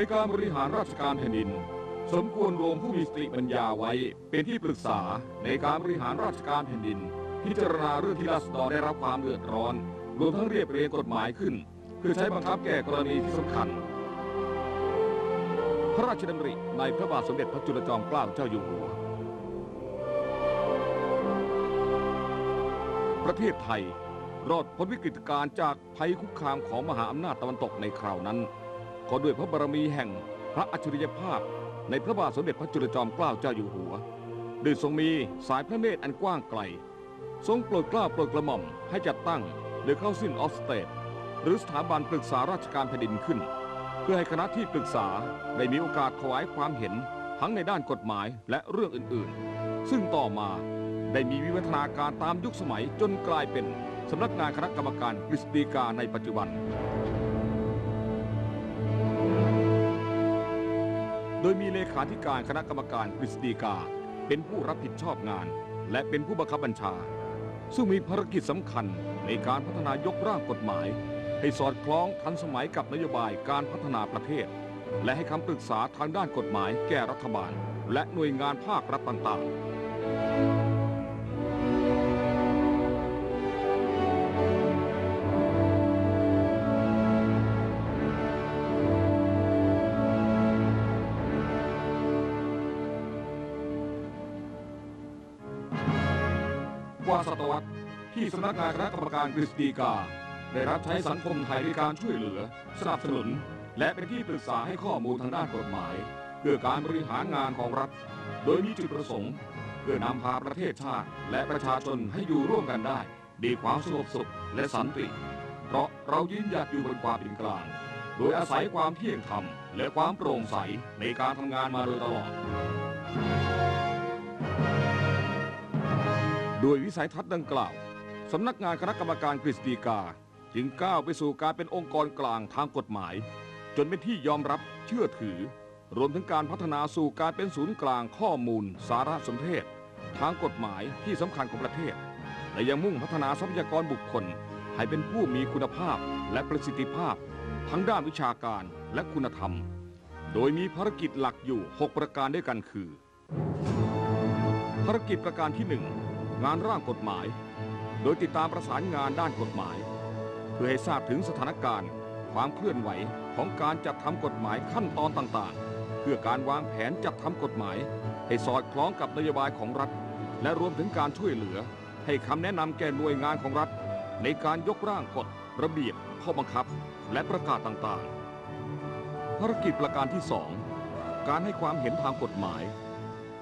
ในการบริหารราชการแผ่นดิน สมควรรวมผู้มีสติปัญญาไว้ เป็นที่ปรึกษาในการบริหารราชการแผ่นดิน พิจารณาเรื่องที่ราษฎรได้รับความเดือดร้อน รวมทั้งเรียบเรียงกฎหมายขึ้นเพื่อใช้บังคับแก้กรณีที่สำคัญ พระราชดำริในพระบาทสมเด็จพระจุลจอมเกล้าเจ้าอยู่หัว ประเทศไทยรอดพ้นวิกฤตการณ์จากภัยคุกคามของมหาอำนาจตะวันตกในคราวนั้น ก็ด้วยพระบารมีแห่งพระอัจฉริยภาพ ในพระบาทสมเด็จพระจุลจอมเกล้าเจ้าอยู่หัวโดยทรงมีสายพระเนตรอันกว้างไกล ทรงโปรดเกล้าโปรดกระหม่อมให้จัดตั้งเดอเข้าสิ้นออฟสเตทหรือสถาบันปรึกษาราชการแผ่นดินขึ้น เพื่อให้คณะที่ปรึกษาได้มีโอกาสถวายความเห็นทั้งในด้านกฎหมายและเรื่องอื่นๆ ซึ่งต่อมาได้มีวิวัฒนาการตามยุคสมัยจนกลายเป็นสำนักงานคณะกรรมการกฤษฎีกาในปัจจุบัน โดยมีเลขาธิการคณะกรรมการกฤษฎีกา เป็นผู้รับผิดชอบงาน และเป็นผู้บังคับบัญชา ซึ่งมีภารกิจสำคัญในการพัฒนายกร่างกฎหมาย ให้สอดคล้องทันสมัยกับนโยบายการพัฒนาประเทศ และให้คำปรึกษาทางด้านกฎหมายแก่รัฐบาล และหน่วยงานภาครัฐต่างๆ กว่าศตวรรษที่สำนักงานคณะกรรมการกฤษฎีกา ได้รับใช้สังคมไทยในการช่วยเหลือ สนับสนุน และเป็นที่ปรึกษาให้ข้อมูลทางด้านกฎหมาย เพื่อการบริหารงานของรัฐ โดยมีจุดประสงค์ เพื่อนำพาประเทศชาติ และประชาชนให้อยู่ร่วมกันได้ด้วยความสงบสุขและสันติ เพราะเรายืนหยัดอยู่บนความเป็นกลาง โดยอาศัยความเที่ยงธรรมและความโปร่งใสในการทำงานมาโดยตลอด โดยวิสัยทัศน์ดังกล่าว สำนักงานคณะกรรมการกฤษฎีกา จึงก้าวไปสู่การเป็นองค์กรกลางทางกฎหมาย จนเป็นที่ยอมรับเชื่อถือ รวมถึงการพัฒนาสู่การเป็นศูนย์กลางข้อมูล สารสนเทศ ทางกฎหมายที่สำคัญของประเทศ และยังมุ่งพัฒนาทรัพยากรบุคคล ให้เป็นผู้มีคุณภาพและประสิทธิภาพ ทั้งด้านวิชาการและคุณธรรม โดยมีภารกิจหลักอยู่ 6 ประการด้วยกันคือ ภารกิจประการที่หนึ่ งานร่างกฎหมาย โดยติดตามประสานงานด้านกฎหมาย เพื่อให้ทราบถึงสถานการณ์ ความเคลื่อนไหวของการจัดทำกฎหมายขั้นตอนต่างๆ เพื่อการวางแผนจัดทำกฎหมาย ให้สอดคล้องกับนโยบายของรัฐ และรวมถึงการช่วยเหลือ ให้คำแนะนำแก่หน่วยงานของรัฐ ในการยกร่างกฎระเบียบข้อบังคับ และประกาศต่างๆ ภารกิจประการที่สองการให้ความเห็นทางกฎหมาย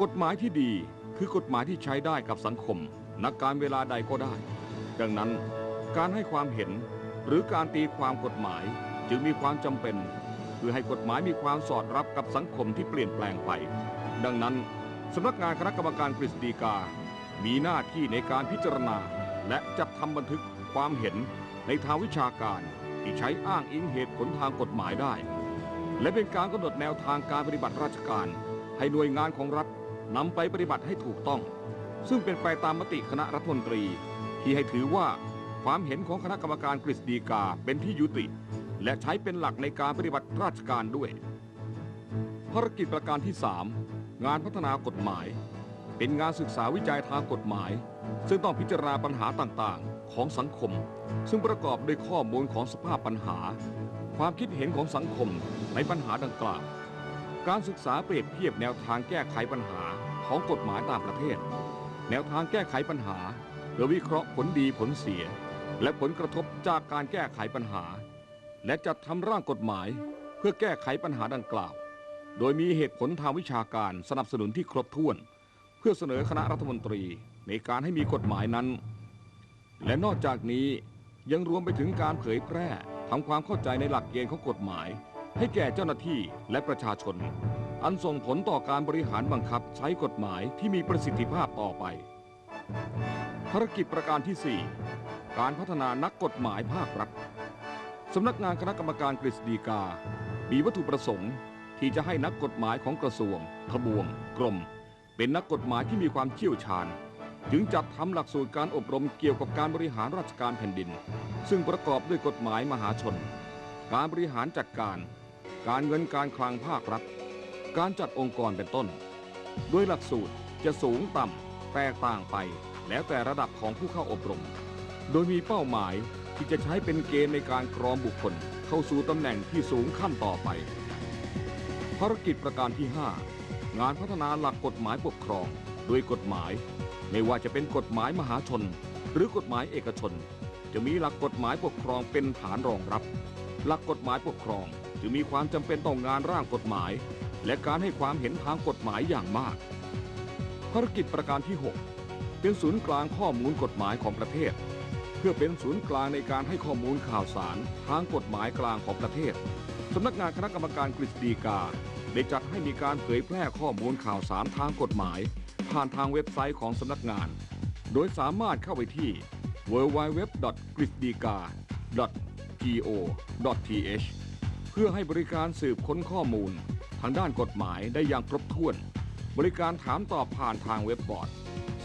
กฎหมายที่ดี คือกฎหมายที่ใช้ได้กับสังคมนักการเวลาใดก็ได้ ดังนั้นการให้ความเห็นหรือการตีความกฎหมายจึงมีความจำเป็นเพื่อให้กฎหมายมีความสอดรับกับสังคมที่เปลี่ยนแปลงไป ดังนั้นสำนักงานคณะกรรมการกฤษฎีกา มีหน้าที่ในการพิจารณา และจัดทำบันทึกความเห็นในทางวิชาการที่ใช้อ้างอิงเหตุผลทางกฎหมายได้ และเป็นการกำหนดแนวทางการปฏิบัติราชการ ให้หน่วยงานของรัฐ นำไปปฏิบัติให้ถูกต้อง ซึ่งเป็นไปตามมติคณะรัฐมนตรี ที่ให้ถือว่าความเห็นของคณะกรรมการกฤษฎีกาเป็นที่ยุติ และใช้เป็นหลักในการปฏิบัติราชการด้วย ภารกิจประการที่ 3 งานพัฒนากฎหมาย เป็นงานศึกษาวิจัยทางกฎหมาย ซึ่งต้องพิจารณาปัญหาต่างๆ ของสังคม ซึ่งประกอบด้วยข้อมูลของสภาพปัญหา ความคิดเห็นของสังคมในปัญหาดังกล่าวการศึกษาเปรียบเทียบแนวทางแก้ไขปัญหา ของกฎหมายต่างประเทศ แนวทางแก้ไขปัญหาโดยวิเคราะห์ผลดีผลเสีย และผลกระทบจากการแก้ไขปัญหา และจัดทำร่างกฎหมายเพื่อแก้ไขปัญหาดังกล่าว โดยมีเหตุผลทางวิชาการสนับสนุนที่ครบถ้วน เพื่อเสนอคณะรัฐมนตรีในการให้มีกฎหมายนั้น และนอกจากนี้ยังรวมไปถึงการเผยแพร่ทำความเข้าใจในหลักเกณฑ์ของกฎหมาย ให้แก่เจ้าหน้าที่และประชาชน อันส่งผลต่อการบริหารบังคับใช้กฎหมายที่มีประสิทธิภาพต่อไป ภารกิจประการที่ 4 การพัฒนานักกฎหมายภาครัฐสำนักงานคณะกรรมการกฤษฎีกา มีวัตถุประสงค์ที่จะให้นักกฎหมายของกระทรวง ทบวง กรม เป็นนักกฎหมายที่มีความเชี่ยวชาญ จึงจัดทำหลักสูตรการอบรมเกี่ยวกับการบริหารราชการแผ่นดิน ซึ่งประกอบด้วยกฎหมายมหาชน การบริหารจัดการ การเงินการคลังภาครัฐ การจัดองค์กรเป็นต้นโดยหลักสูตรจะสูงต่ำแตกต่างไปแล้วแต่ระดับของผู้เข้าอบรม โดยมีเป้าหมายที่จะใช้เป็นเกณฑ์ในการกรองบุคคลเข้าสู่ตำแหน่งที่สูงขั้นต่อไป ภารกิจประการที่ 5 งานพัฒนาหลักกฎหมายปกครองโดยกฎหมาย ไม่ว่าจะเป็นกฎหมายมหาชน หรือกฎหมายเอกชน จะมีหลักกฎหมายปกครองเป็นฐานรองรับ หลักกฎหมายปกครองจึงมีความจำเป็นต่องานร่างกฎหมาย และการให้ความเห็นทางกฎหมายอย่างมาก ภารกิจประการที่ 6 เป็นศูนย์กลางข้อมูลกฎหมายของประเทศ เพื่อเป็นศูนย์กลางในการให้ข้อมูลข่าวสารทางกฎหมายกลางของประเทศสำนักงานคณะกรรมการกฤษฎีกาได้จัดให้มีการเผยแพร่ข้อมูลข่าวสารทางกฎหมาย ผ่านทางเว็บไซต์ของสำนักงาน โดยสามารถเข้าไปที่ www.grisdika.go.th พื่อให้บริการสืบค้นข้อมูล ทางด้านกฎหมายได้อย่างครบถ้วน บริการถามตอบผ่านทางเว็บบอร์ด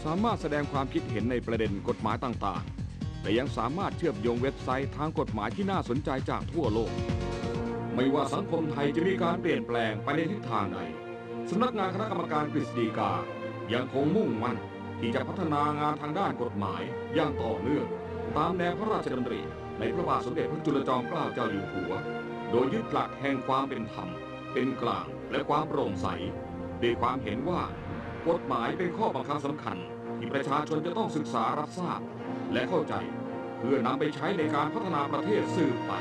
สามารถแสดงความคิดเห็นในประเด็นกฎหมายต่างๆและยังสามารถเชื่อมโยงเว็บไซต์ทางกฎหมายที่น่าสนใจจากทั่วโลก ไม่ว่าสังคมไทยจะมีการเปลี่ยนแปลงไปในทิศทางใดสำนักงานคณะกรรมการกฤษฎีกา ยังคงมุ่งมั่นที่จะพัฒนางานทางด้านกฎหมายอย่างต่อเนื่องตามแนวพระราชดำริในพระบาทสมเด็จพระจุลจอมเกล้าเจ้าอยู่หัว โดยยึดหลักแห่งความเป็นธรรม เป็นกลางและความโปร่งใสด้วยความเห็นว่ากฎหมายเป็นข้อบังคับสำคัญ ที่ประชาชนจะต้องศึกษารับทราบ และเข้าใจ เพื่อนำไปใช้ในการพัฒนาประเทศสืบไป